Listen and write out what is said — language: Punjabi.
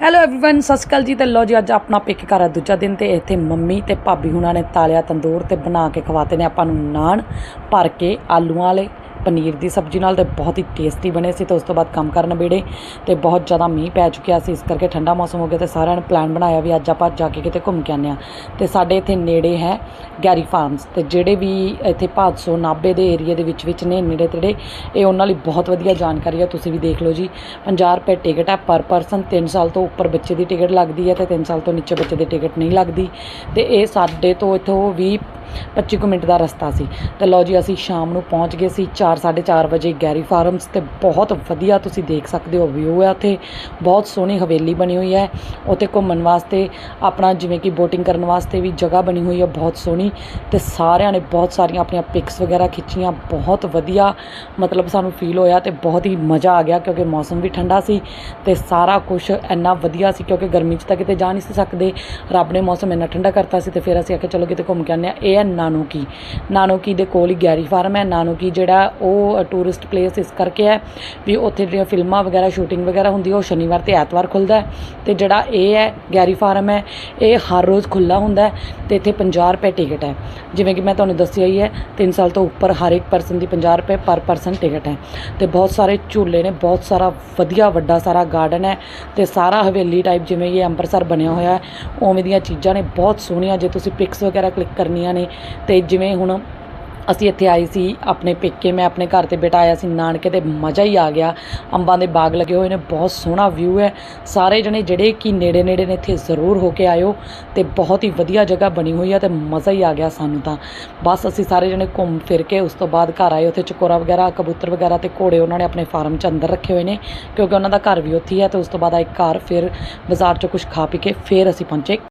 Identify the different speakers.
Speaker 1: ਹੈਲੋ एवरीवन ਸਤਿ ਸ਼੍ਰੀ ਅਕਾਲ ਜੀ ਤੇ ਲੋ ਜੀ ਅੱਜ ਆਪਣਾ ਪਿਕ ਘਰ ਆ ਦੂਜਾ ਦਿਨ ਤੇ ਇੱਥੇ ਮੰਮੀ ਤੇ ਭਾਬੀ ਹੁਣਾਂ ਨੇ ਤਾਲਿਆ ਤੰਦੂਰ ਤੇ ਬਣਾ ਕੇ ਖਵਾਤੇ ਨੇ ਆਪਾਂ ਨੂੰ ਨਾਨ ਭਰ ਕੇ ਆਲੂਆਂ ਵਾਲੇ ਪਨੀਰ ਦੀ ਸਬਜ਼ੀ ਨਾਲ ਤੇ ਬਹੁਤ ਹੀ ਟੇਸਟੀ ਬਣੇ ਸੀ ਤੇ ਉਸ ਤੋਂ ਬਾਅਦ ਕੰਮ ਕਰਨ ਬੇੜੇ ਤੇ ਬਹੁਤ ਜ਼ਿਆਦਾ ਮੀਂਹ ਪੈ ਚੁੱਕਿਆ ਸੀ। ਇਸ ਕਰਕੇ ਠੰਡਾ ਮੌਸਮ ਹੋ ਗਿਆ ਤੇ ਸਾਰਿਆਂ ਨੇ ਪਲਾਨ ਬਣਾਇਆ ਵੀ ਅੱਜ ਆਪਾਂ ਜਾ ਕੇ ਕਿਤੇ ਘੁੰਮ ਕੇ ਆਉਂਦੇ ਹਾਂ। ਤੇ ਸਾਡੇ ਇੱਥੇ ਨੇੜੇ ਹੈ ਗੈਰੀ ਫਾਰਮਸ ਤੇ ਜਿਹੜੇ ਵੀ ਇੱਥੇ ਭਾਦਸੋ ਨਾਭੇ ਦੇ ਏਰੀਆ ਦੇ ਵਿੱਚ ਵਿੱਚ ਨੇ ਨੇੜੇ ਤੇੜੇ, ਇਹ ਉਹਨਾਂ ਲਈ ਬਹੁਤ ਵਧੀਆ ਜਾਣਕਾਰੀ ਹੈ। ਤੁਸੀਂ ਵੀ ਦੇਖ ਲਓ ਜੀ 50 ਰੁਪਏ ਟਿਕਟ ਹੈ ਪਰ ਪਰਸਨ। 3 ਸਾਲ ਤੋਂ ਉੱਪਰ ਬੱਚੇ ਦੀ ਟਿਕਟ ਲੱਗਦੀ ਹੈ ਤੇ 3 ਸਾਲ ਤੋਂ ਨੀਚੇ ਬੱਚੇ ਦੀ ਟਿਕਟ ਨਹੀਂ ਲੱਗਦੀ। ਤੇ ਇਹ ਸਾਡੇ ਤੋਂ ਇੱਥੋਂ ਵੀ 25 ਕੁ ਮਿੰਟ ਦਾ ਰਸਤਾ ਸੀ। ਤੇ ਲਓ ਜੀ, ਅਸੀਂ ਸ਼ਾਮ ਨੂੰ ਪਹੁੰਚ ਗਏ ਸੀ 4:30 ਵਜੇ ਗੈਰੀ ਫਾਰਮਸ ਤੇ ਬਹੁਤ ਵਧੀਆ ਤੁਸੀਂ ਦੇਖ ਸਕਦੇ ਹੋ ਵਿਊ ਹੈ ਉੱਥੇ। ਬਹੁਤ ਸੋਹਣੀ ਹਵੇਲੀ ਬਣੀ ਹੋਈ ਹੈ। ਉੱਥੇ ਘੁੰਮਣ ਵਾਸਤੇ, ਆਪਣਾ ਜਿਵੇਂ ਕਿ ਬੋਟਿੰਗ ਕਰਨ ਵਾਸਤੇ ਵੀ ਜਗ੍ਹਾ ਬਣੀ ਹੋਈ ਹੈ ਬਹੁਤ ਸੋਹਣੀ। ਤੇ ਸਾਰਿਆਂ ਨੇ ਬਹੁਤ ਸਾਰੀਆਂ ਆਪਣੀਆਂ ਪਿਕਸ ਵਗੈਰਾ ਖਿੱਚੀਆਂ, ਬਹੁਤ ਵਧੀਆ ਮਤਲਬ ਸਾਨੂੰ ਫੀਲ ਹੋਇਆ ਤੇ ਬਹੁਤ ਹੀ ਮਜ਼ਾ ਆ ਗਿਆ ਕਿਉਂਕਿ ਮੌਸਮ ਵੀ ਠੰਡਾ ਸੀ ਤੇ ਸਾਰਾ ਕੁਝ ਇੰਨਾ ਵਧੀਆ ਸੀ ਕਿਉਂਕਿ ਗਰਮੀ 'ਚ ਤਾਂ ਕਿਤੇ ਜਾ ਨਹੀਂ ਸੀ ਸਕਦੇ। ਰੱਬ ਨੇ ਮੌਸਮ ਇੰਨਾ ਠੰਡਾ ਕਰਤਾ ਸੀ ਤੇ ਫਿਰ ਅਸੀਂ ਆਖਿਆ, ਚਲੋ ਕਿਤੇ ਘੁੰਮ ਕੇ ਆਉਂਦੇ ਹਾਂ। ਇਹ ਨਾਨੋਕੀ। ਨਾਨੋਕੀ ਦੇ ਕੋਲ ਹੀ ਗੈਰੀ ਫਾਰਮ ਹੈ। ਨਾਨੋਕੀ ਜਿਹੜਾ ਉਹ ਟੂਰਿਸਟ ਪਲੇਸ ਇਸ ਕਰਕੇ ਹੈ ਵੀ ਉੱਥੇ ਜਿਹੜੀਆਂ ਫਿਲਮਾਂ ਵਗੈਰਾ ਸ਼ੂਟਿੰਗ ਵਗੈਰਾ ਹੁੰਦੀ ਹੈ ਉਹ ਸ਼ਨੀਵਾਰ ਤੇ ਐਤਵਾਰ ਖੁੱਲਦਾ ਹੈ। ਤੇ ਜਿਹੜਾ ਇਹ ਹੈ, ਗੈਰੀ ਫਾਰਮ ਹੈ, ਇਹ ਹਰ ਰੋਜ਼ ਖੁੱਲਾ ਹੁੰਦਾ ਹੈ ਤੇ ਇੱਥੇ 50 ਰੁਪਏ ਟਿਕਟ ਹੈ। ਜਿਵੇਂ ਕਿ ਮੈਂ ਤੁਹਾਨੂੰ ਦੱਸਿਆ ਹੀ ਹੈ 3 ਸਾਲ ਤੋਂ ਉੱਪਰ ਹਰ ਇੱਕ ਪਰਸਨ ਦੀ 50 ਰੁਪਏ ਪਰ ਪਰਸਨ ਟਿਕਟ ਹੈ। ਤੇ ਬਹੁਤ ਸਾਰੇ ਝੂਲੇ ਨੇ, ਬਹੁਤ ਸਾਰਾ ਵਧੀਆ ਵੱਡਾ ਸਾਰਾ ਗਾਰਡਨ ਹੈ ਤੇ ਸਾਰਾ ਹਵੇਲੀ ਟਾਈਪ ਜਿਵੇਂ ਇਹ ਅੰਮ੍ਰਿਤਸਰ ਬਣਿਆ ਹੋਇਆ ਹੈ, ਉਵੇਂ ਦੀਆਂ ਚੀਜ਼ਾਂ ਨੇ, ਬਹੁਤ ਸੋਹਣੀਆਂ। ਜੇ ਤੁਸੀਂ ਪਿਕਸ ਵਗੈਰਾ ਕਲਿੱਕ ਕਰਨੀਆਂ ਨੇ ਤੇ ਜਿਵੇਂ ਹੁਣ ਅਸੀਂ ਇੱਥੇ ਆਏ ਸੀ, ਆਪਣੇ ਪੇਕੇ ਮੈਂ ਆਪਣੇ ਘਰ ਤੇ ਬੇਟਾ ਆਇਆ ਸੀ ਨਾਨਕੇ ਤੇ ਮਜ਼ਾ ਹੀ ਆ ਗਿਆ। ਅੰਬਾਂ ਦੇ ਬਾਗ ਲੱਗੇ ਹੋਏ ਨੇ, ਬਹੁਤ ਸੋਹਣਾ ਵਿਊ ਹੈ। ਸਾਰੇ ਜਣੇ ਜਿਹੜੇ ਕਿ ਨੇੜੇ ਨੇੜੇ ਨੇ, ਇੱਥੇ ਜ਼ਰੂਰ ਹੋ ਕੇ ਆਇਓ ਤੇ ਬਹੁਤ ਹੀ ਵਧੀਆ ਜਗ੍ਹਾ ਬਣੀ ਹੋਈ ਹੈ ਤੇ ਮਜ਼ਾ ਹੀ ਆ ਗਿਆ ਸਾਨੂੰ ਤਾਂ। ਬਸ ਅਸੀਂ ਸਾਰੇ ਜਣੇ ਘੁੰਮ ਫਿਰ ਕੇ ਉਸ ਤੋਂ ਬਾਅਦ ਘਰ ਆਏ, ਉੱਥੇ ਚਕੋਰਾ ਵਗੈਰਾ, ਕਬੂਤਰ ਵਗੈਰਾ ਤੇ ਘੋੜੇ ਉਹਨਾਂ ਨੇ ਆਪਣੇ ਫਾਰਮ 'ਚ ਅੰਦਰ ਰੱਖੇ ਹੋਏ ਨੇ, ਕਿਉਂਕਿ ਉਹਨਾਂ ਦਾ ਘਰ ਵੀ ਉੱਥੇ ਹੀ ਹੈ ਤੇ ਉਸ ਤੋਂ ਬਾਅਦ ਆਏ ਘਰ, ਫਿਰ ਬਾਜ਼ਾਰ 'ਚੋਂ ਕੁਝ ਖਾ ਪੀ ਕੇ ਫਿਰ ਅਸੀਂ ਪਹੁੰਚੇ।